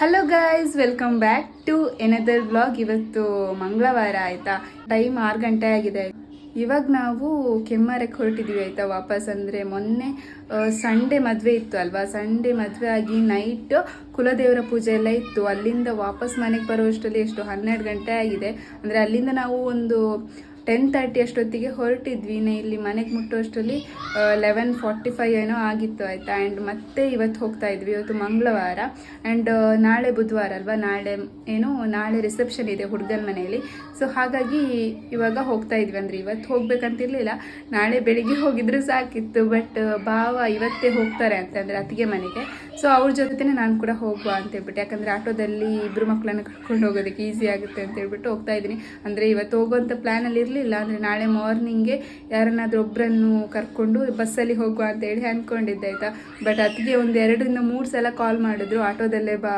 Hello guys welcome back to another blog ಇವತ್ತು ಮಂಗಳವಾರ ಆಯ್ತಾ? ಟೈಮ್ ಆರು ಗಂಟೆ ಆಗಿದೆ. ಇವಾಗ ನಾವು ಕೆಮ್ಮರಕ್ಕೆ ಹೊರಟಿದ್ದೀವಿ ಆಯಿತಾ ವಾಪಸ್ ಅಂದರೆ ಮೊನ್ನೆ ಸಂಡೇ ಮದುವೆ ಇತ್ತು ಅಲ್ವಾ? ಸಂಡೇ ಮದುವೆ ಆಗಿ ನೈಟ್ ಕುಲದೇವರ ಪೂಜೆ ಎಲ್ಲ ಇತ್ತು. ಅಲ್ಲಿಂದ ವಾಪಸ್ ಮನೆಗೆ ಬರುವಷ್ಟರಲ್ಲಿ ಎಷ್ಟು ಹನ್ನೆರಡು ಗಂಟೆ ಆಗಿದೆ. ಅಂದರೆ ಅಲ್ಲಿಂದ ನಾವು ಒಂದು ಟೆನ್ ತರ್ಟಿ ಅಷ್ಟೊತ್ತಿಗೆ ಹೊರಟಿದ್ವಿ. ಇಲ್ಲಿ ಮನೆಗೆ ಮುಟ್ಟುವಷ್ಟರಲ್ಲಿ ಲೆವೆನ್ ಫಾರ್ಟಿ ಫೈವ್ ಏನೋ ಆಗಿತ್ತು ಆಯಿತಾ. ಆ್ಯಂಡ್ ಮತ್ತೆ ಇವತ್ತು ಹೋಗ್ತಾ ಇದ್ವಿ. ಇವತ್ತು ಮಂಗಳವಾರ. ಆ್ಯಂಡ್ ನಾಳೆ ಬುಧವಾರ ಅಲ್ವಾ? ನಾಳೆ ಏನು, ನಾಳೆ ರಿಸೆಪ್ಷನ್ ಇದೆ ಹುಡುಗನ ಮನೆಯಲ್ಲಿ. ಸೊ ಹಾಗಾಗಿ ಇವಾಗ ಹೋಗ್ತಾ ಇದ್ವಿ. ಅಂದರೆ ಇವತ್ತು ಹೋಗ್ಬೇಕಂತಿರ್ಲಿಲ್ಲ. ನಾಳೆ ಬೆಳಿಗ್ಗೆ ಹೋಗಿದ್ರೆ ಸಾಕಿತ್ತು. ಬಟ್ ಭಾವ ಇವತ್ತೇ ಹೋಗ್ತಾರೆ ಅಂತ ಅಂದರೆ ಅತ್ತಿಗೆ ಮನೆಗೆ. ಸೊ ಅವ್ರ ಜೊತೆನೇ ನಾನು ಕೂಡ ಹೋಗುವ ಅಂತ ಹೇಳ್ಬಿಟ್ಟು. ಯಾಕಂದರೆ ಆಟೋದಲ್ಲಿ ಇಬ್ಬರು ಮಕ್ಕಳನ್ನು ಕರ್ಕೊಂಡು ಹೋಗೋದಕ್ಕೆ ಈಸಿ ಆಗುತ್ತೆ ಅಂತ ಹೇಳ್ಬಿಟ್ಟು ಹೋಗ್ತಾ ಇದ್ದೀನಿ. ಅಂದರೆ ಇವತ್ತು ಹೋಗುವಂಥ ಪ್ಲ್ಯಾನಲ್ಲಿ ಇರಲಿಲ್ಲ ಅಂದರೆ ನಾಳೆ ಮಾರ್ನಿಂಗೆ ಯಾರನ್ನಾದರೂ ಒಬ್ಬರನ್ನು ಕರ್ಕೊಂಡು ಬಸ್ಸಲ್ಲಿ ಹೋಗುವ ಅಂತ ಹೇಳಿ ಅಂದ್ಕೊಂಡಿದ್ದೆ ಆಯಿತಾ? ಬಟ್ ಅದಕ್ಕೆ ಒಂದು ಎರಡರಿಂದ ಮೂರು ಸಲ ಕಾಲ್ ಮಾಡಿದ್ರು. ಆಟೋದಲ್ಲೇ ಬಾ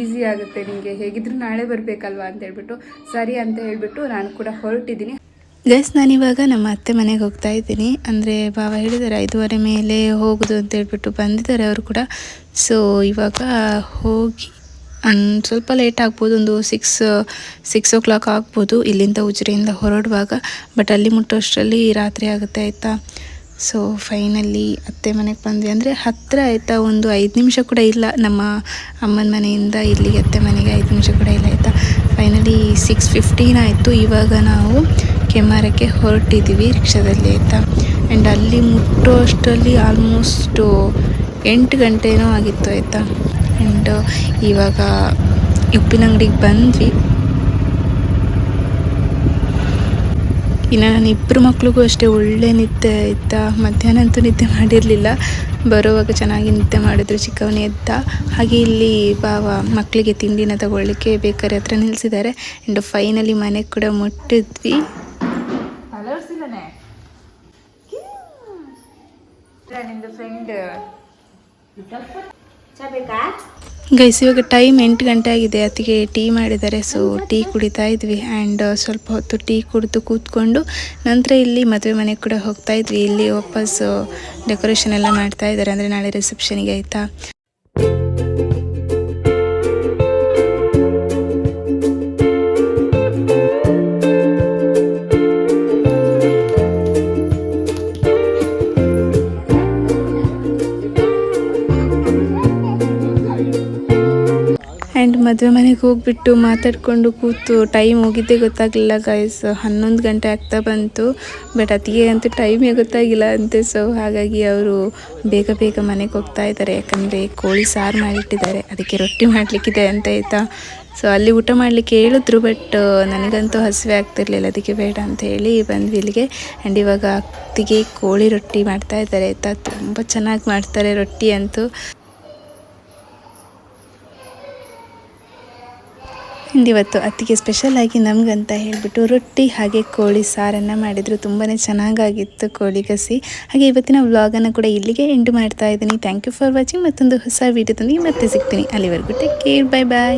ಈಸಿ ಆಗುತ್ತೆ ನಿಮಗೆ ಹೇಗಿದ್ರು ನಾಳೆ ಬರಬೇಕಲ್ವಾ ಅಂತ ಹೇಳ್ಬಿಟ್ಟು, ಸರಿ ಅಂತ ಹೇಳಿಬಿಟ್ಟು ನಾನು ಕೂಡ ಹೊರಟಿದ್ದೀನಿ. ನಾನು ನಾನಿವಾಗ ನಮ್ಮ ಅತ್ತೆ ಮನೆಗೆ ಹೋಗ್ತಾ ಇದ್ದೀನಿ. ಅಂದರೆ ಬಾವ ಹೇಳಿದ್ದಾರೆ ಐದುವರೆ ಮೇಲೆ ಹೋಗೋದು ಅಂತ ಹೇಳ್ಬಿಟ್ಟು ಬಂದಿದ್ದಾರೆ ಅವರು ಕೂಡ. ಸೊ ಇವಾಗ ಹೋಗಿ ಅನ್ ಸ್ವಲ್ಪ ಲೇಟ್ ಆಗ್ಬೋದು, ಒಂದು ಸಿಕ್ಸ್ ಸಿಕ್ಸ್ ಓ ಕ್ಲಾಕ್ ಆಗ್ಬೋದು ಇಲ್ಲಿಂದ ಉಜಿರೆಯಿಂದ ಹೊರಡುವಾಗ. ಬಟ್ ಅಲ್ಲಿ ಮುಟ್ಟೋಷ್ಟರಲ್ಲಿ ರಾತ್ರಿ ಆಗುತ್ತೆ ಆಯಿತಾ? ಸೊ ಫೈನಲಿ ಅತ್ತೆ ಮನೆಗೆ ಬಂದ್ವಿ. ಅಂದರೆ ಹತ್ತಿರ ಆಯಿತಾ, ಒಂದು ಐದು ನಿಮಿಷ ಕೂಡ ಇಲ್ಲ. ನಮ್ಮ ಅಮ್ಮನ ಮನೆಯಿಂದ ಇಲ್ಲಿಗೆ ಅತ್ತೆ ಮನೆಗೆ ಐದು ನಿಮಿಷ ಕೂಡ ಇಲ್ಲ ಆಯಿತಾ? ಫೈನಲಿ ಸಿಕ್ಸ್ ಫಿಫ್ಟೀನ್ ಆಯಿತು. ಇವಾಗ ನಾವು ಕೆಮ್ಮಾರಕ್ಕೆ ಹೊರಟಿದ್ದೀವಿ ರಿಕ್ಷಾದಲ್ಲಿ ಆಯಿತಾ? ಆ್ಯಂಡ್ ಅಲ್ಲಿ ಮುಟ್ಟೋ ಅಷ್ಟರಲ್ಲಿ ಆಲ್ಮೋಸ್ಟು ಎಂಟು ಗಂಟೆನೂ ಆಗಿತ್ತು ಆಯಿತಾ? ಆ್ಯಂಡ್ ಇವಾಗ ಉಪ್ಪಿನ ಅಂಗಡಿಗೆ ಬಂದ್ವಿ. ಇನ್ನು ನಾನು ಇಬ್ಬರು ಮಕ್ಳಿಗೂ ಅಷ್ಟೇ ಒಳ್ಳೆ ನಿದ್ದೆ ಆಯಿತಾ. ಮಧ್ಯಾಹ್ನ ಅಂತೂ ನಿದ್ದೆ ಮಾಡಿರಲಿಲ್ಲ. ಬರುವಾಗ ಚೆನ್ನಾಗಿ ನಿದ್ದೆ ಮಾಡಿದ್ರು ಚಿಕ್ಕವನೇ ಎದ್ದ. ಹಾಗೆ ಇಲ್ಲಿ ಬಾವ ಮಕ್ಕಳಿಗೆ ತಿಂಡಿನ ತಗೊಳ್ಳಿಕ್ಕೆ ಬೇಕಾರೆ ಹತ್ರ ನಿಲ್ಲಿಸಿದ್ದಾರೆ ಆ್ಯಂಡ್ ಫೈನಲಿ ಮನೆಗೆ ಕೂಡ ಮುಟ್ಟಿದ್ವಿ. ಫ್ರೆಂಡ್ ಗೈಸ್ ಇವಾಗ ಟೈಮ್ ಎಂಟು ಗಂಟೆ ಆಗಿದೆ. ಅತ್ತಿಗೆ ಟೀ ಮಾಡಿದ್ದಾರೆ. ಸೊ ಟೀ ಕುಡಿತಾ ಇದ್ವಿ. ಆ್ಯಂಡ್ ಸ್ವಲ್ಪ ಹೊತ್ತು ಟೀ ಕುಡಿದು ಕೂತ್ಕೊಂಡು ನಂತರ ಇಲ್ಲಿ ಮದುವೆ ಮನೆಗೆ ಕೂಡ ಹೋಗ್ತಾ ಇದ್ವಿ. ಇಲ್ಲಿ ವಾಪಸ್ ಡೆಕೋರೇಷನ್ ಎಲ್ಲ ಮಾಡ್ತಾ ಇದ್ದಾರೆ. ಅಂದರೆ ನಾಳೆ ರಿಸೆಪ್ಷನಿಗೆ ಆಯಿತಾ? ಮದುವೆ ಮನೆಗೆ ಹೋಗ್ಬಿಟ್ಟು ಮಾತಾಡಿಕೊಂಡು ಕೂತು ಟೈಮ್ ಹೋಗಿದ್ದೆ ಗೊತ್ತಾಗಲಿಲ್ಲ ಗಾಯಸ್ ಹನ್ನೊಂದು ಗಂಟೆ ಆಗ್ತಾ ಬಂತು. ಬಟ್ ಅತಿಗೆ ಅಂತೂ ಟೈಮೇ ಗೊತ್ತಾಗಿಲ್ಲ ಅಂತೆ. ಸೊ ಹಾಗಾಗಿ ಅವರು ಬೇಗ ಬೇಗ ಮನೆಗೆ ಹೋಗ್ತಾ ಇದ್ದಾರೆ. ಯಾಕಂದರೆ ಕೋಳಿ ಸಾರು ಮಾಡಿಟ್ಟಿದ್ದಾರೆ. ಅದಕ್ಕೆ ರೊಟ್ಟಿ ಮಾಡಲಿಕ್ಕಿದೆ ಅಂತ ಆಯಿತಾ? ಸೊ ಅಲ್ಲಿ ಊಟ ಮಾಡಲಿಕ್ಕೆ ಹೇಳಿದ್ರು ಬಟ್ ನನಗಂತೂ ಹಸಿವೆ ಆಗ್ತಿರ್ಲಿಲ್ಲ. ಅದಕ್ಕೆ ಬೇಡ ಅಂತ ಹೇಳಿ ಬಂದ್ವಿ ಇಲ್ಲಿಗೆ ಆ್ಯಂಡ್ ಇವಾಗ ಅತ್ತಿಗೆ ಕೋಳಿ ರೊಟ್ಟಿ ಮಾಡ್ತಾ ಇದ್ದಾರೆ. ಆಯಿತಾ? ತುಂಬ ಚೆನ್ನಾಗಿ ಮಾಡ್ತಾರೆ ರೊಟ್ಟಿ ಅಂತೂ. ಇವತ್ತು ಅತ್ತಿಗೆ ಸ್ಪೆಷಲಾಗಿ ನಮಗಂತ ಹೇಳಿಬಿಟ್ಟು ರೊಟ್ಟಿ ಹಾಗೆ ಕೋಳಿ ಸಾರನ್ನು ಮಾಡಿದರು. ತುಂಬಾ ಚೆನ್ನಾಗಾಗಿತ್ತು ಕೋಳಿ ಕಸಿ. ಹಾಗೆ ಇವತ್ತಿನ ವ್ಲಾಗನ್ನು ಕೂಡ ಇಲ್ಲಿಗೆ ಎಂಡ್ ಮಾಡ್ತಾ ಇದ್ದೀನಿ. ಥ್ಯಾಂಕ್ ಯು ಫಾರ್ ವಾಚಿಂಗ್ ಮತ್ತೊಂದು ಹೊಸ ವೀಡಿಯೋದೊಂದಿಗೆ ಮತ್ತೆ ಸಿಗ್ತೀನಿ. ಅಲ್ಲಿವರೆಗೂ ಟೇಕ್ ಕೇರ್ ಬಾಯ್ ಬಾಯ್